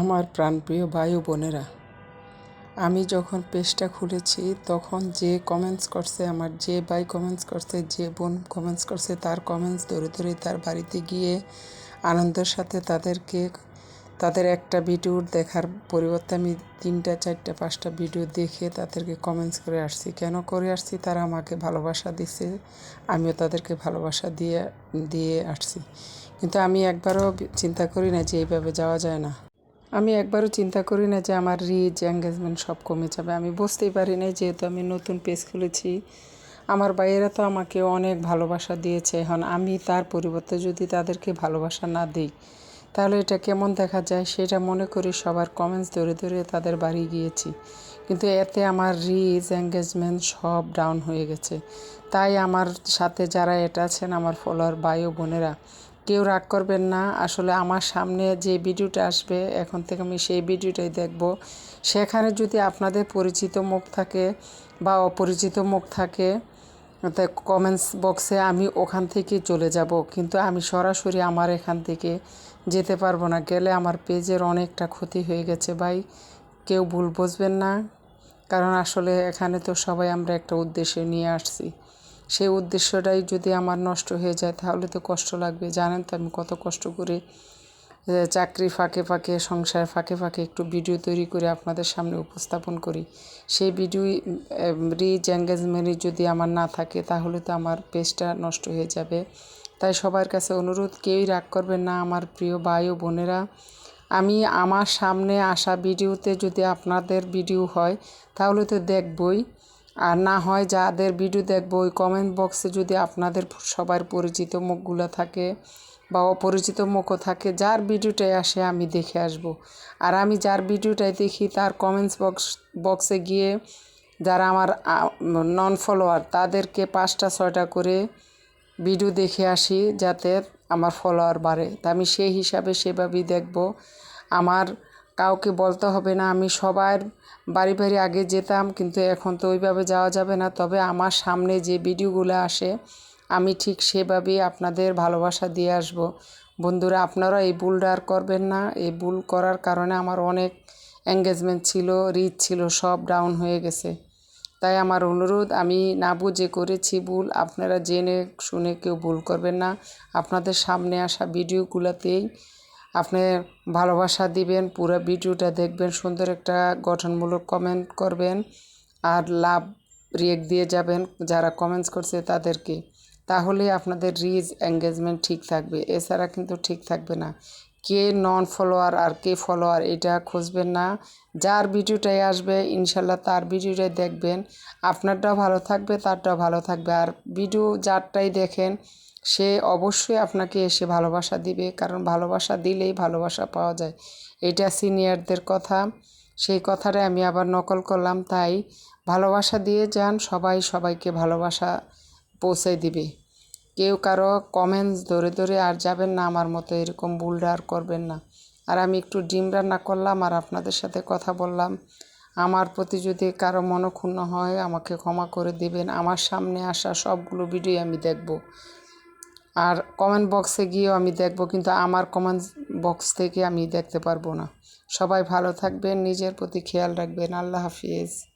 আমার প্রাণপ্রিয় ভাই ও বোনেরা, আমি যখন পেজটা খুলেছি, তখন যে কমেন্টস করছে আমার, যে ভাই কমেন্টস করছে, যে বোন কমেন্টস করছে, তার কমেন্টস ধরে ধরে তার বাড়িতে গিয়ে আনন্দের সাথে তাদেরকে, তাদের একটা ভিডিও দেখার পরিবর্তে আমি তিনটা, চারটা, পাঁচটা ভিডিও দেখে তাদেরকে কমেন্টস করে আসছি। কেন করে আসছি? তারা আমাকে ভালোবাসা দিছে, আমিও তাদেরকে ভালোবাসা দিয়ে দিয়ে আসছি। কিন্তু আমি একবারও চিন্তা করি না যে এইভাবে যাওয়া যায় না। আমি একবারও চিন্তা করি না যে আমার রিচ এঙ্গেজমেন্ট সব কমে যাবে। আমি বুঝতেই পারি না যেহেতু আমি নতুন পেজ খুলেছি। আমার বাইরেরা তো আমাকে অনেক ভালোবাসা দিয়েছে। এখন আমি তার পরিবর্তে যদি তাদেরকে ভালোবাসা না দিই, তাহলে এটা কেমন দেখা যায়? সেটা মনে করি সবার কমেন্টস ধরে ধরে তাদের বাড়ি গিয়েছি। কিন্তু এতে আমার রিচ এঙ্গেজমেন্ট সব ডাউন হয়ে গেছে। তাই আমার সাথে যারা এটা আছেন, আমার ফলোয়ার ভাই ও বোনেরা কেউ রাগ করবেন না। আসলে আমার সামনে যে ভিডিওটা আসবে, এখন থেকে আমি সেই ভিডিওটাই দেখব। সেখানে যদি আপনাদের পরিচিত মুখ থাকে বা অপরিচিত মুখ থাকে তাই কমেন্টস বক্সে আমি ওখান থেকে চলে যাব। কিন্তু আমি সরাসরি আমার এখান থেকে যেতে পারব না। গেলে আমার পেজের অনেকটা ক্ষতি হয়ে গেছে ভাই। কেউ ভুল বুঝবেন না। কারণ আসলে এখানে তো সবাই আমরা একটা উদ্দেশ্যে নিয়ে আসছি। সেই উদ্দেশ্যটাই যদি আমার নষ্ট হয়ে যায়, তাহলে তো কষ্ট লাগবে। জানেন তো আমি কত কষ্ট করে চাকরি ফাঁকে ফাঁকে, সংসার ফাঁকে ফাঁকে একটু ভিডিও তৈরি করে আপনাদের সামনে উপস্থাপন করি। সেই ভিডিও রিচ এঙ্গেজমেন্ট যদি আমার না থাকে, তাহলে তো আমার পেজটা নষ্ট হয়ে যাবে। তাই সবার কাছে অনুরোধ, কেউই রাগ করবেন না আমার প্রিয় ভাই ও বোনেরা। আমি আমার সামনে আসা ভিডিওতে যদি আপনাদের ভিডিও হয়, তাহলে তো দেখবই। আর না হয় যাদের ভিডিও দেখব, ওই কমেন্ট বক্সে যদি আপনাদের সবার পরিচিত মুখগুলো থাকে বা অপরিচিত মুখও থাকে, যার ভিডিওটাই আসে আমি দেখে আসব। আর আমি যার ভিডিওটাই দেখি, তার কমেন্টস বক্স বক্সে গিয়ে যারা আমার নন ফলোয়ার তাদেরকে পাঁচটা, ছয়টা করে ভিডিও দেখে আসি, যাতে আমার ফলোয়ার বাড়ে। তা আমি সেই হিসাবে সেভাবেই দেখব। আমার কাউকে বলতে হবে না, আমি সবার বাড়ি বাড়ি আগে যেতাম, কিন্তু এখন তো ওইভাবে যাওয়া যাবে না। তবে আমার সামনে যে ভিডিওগুলো আসে, আমি ঠিক সেভাবেই আপনাদের ভালোবাসা দিয়ে আসব। বন্ধুরা, আপনারা এই ভুলটা আর করবেন না। এই ভুল করার কারণে আমার অনেক এঙ্গেজমেন্ট ছিল রিচ ছিল, সব ডাউন হয়ে গেছে। তাই আমার অনুরোধ, আমি না বুঝে করেছি ভুল, আপনারা জেনে শুনে কেউ ভুল করবেন না। আপনাদের সামনে আসা ভিডিওগুলোতেই আপনি ভালোবাসা দিবেন, পুরো ভিডিওটা দেখবেন, সুন্দর একটা গঠনমূলক কমেন্ট করবেন আর লাভ রিয়েক্ট দিয়ে যাবেন যারা কমেন্টস করছে তাদেরকে। তাহলে আপনাদের রিচ এঙ্গেজমেন্ট ঠিক থাকবে। এছাড়া কিন্তু ঠিক থাকবে না। কে নন ফলোয়ার আর কে ফলোয়ার এটা খুঁজবেন না। যার ভিডিওটাই আসবে, ইনশাল্লাহ তার ভিডিওটাই দেখবেন। আপনারটাও ভালো থাকবে, তারটাও ভালো থাকবে। আর ভিডিও যারটাই দেখেন সে অবশ্যই আপনাকে এসে ভালোবাসা দিবে, কারণ ভালোবাসা দিলেই ভালোবাসা পাওয়া যায়। এটা সিনিয়রদের কথা। সেই কথাটা আমি আবার নকল করলাম, তাই ভালোবাসা দিয়ে যান, সবাই সবাইকে ভালোবাসা পৌঁছে দিবে। কেউ কারও কমেন্টস ধরে ধরে আর যাবেন না, আমার মতো এরকম আর করবেন না। আর আমি একটু ডিম রান্না করলাম আর আপনাদের সাথে কথা বললাম। আমার প্রতি যদি কারও মনক্ষুণ্ণ হয়, আমাকে ক্ষমা করে দিবেন। আমার সামনে আসা সবগুলো ভিডিও আমি দেখব। আর কমেন্ট বক্সে গিয়েও আমি দেখব, কিন্তু আমার কমেন্ট বক্স থেকে আমি দেখতে পারব না। সবাই ভালো থাকবেন, নিজের প্রতি খেয়াল রাখবেন। আল্লাহ হাফিজ।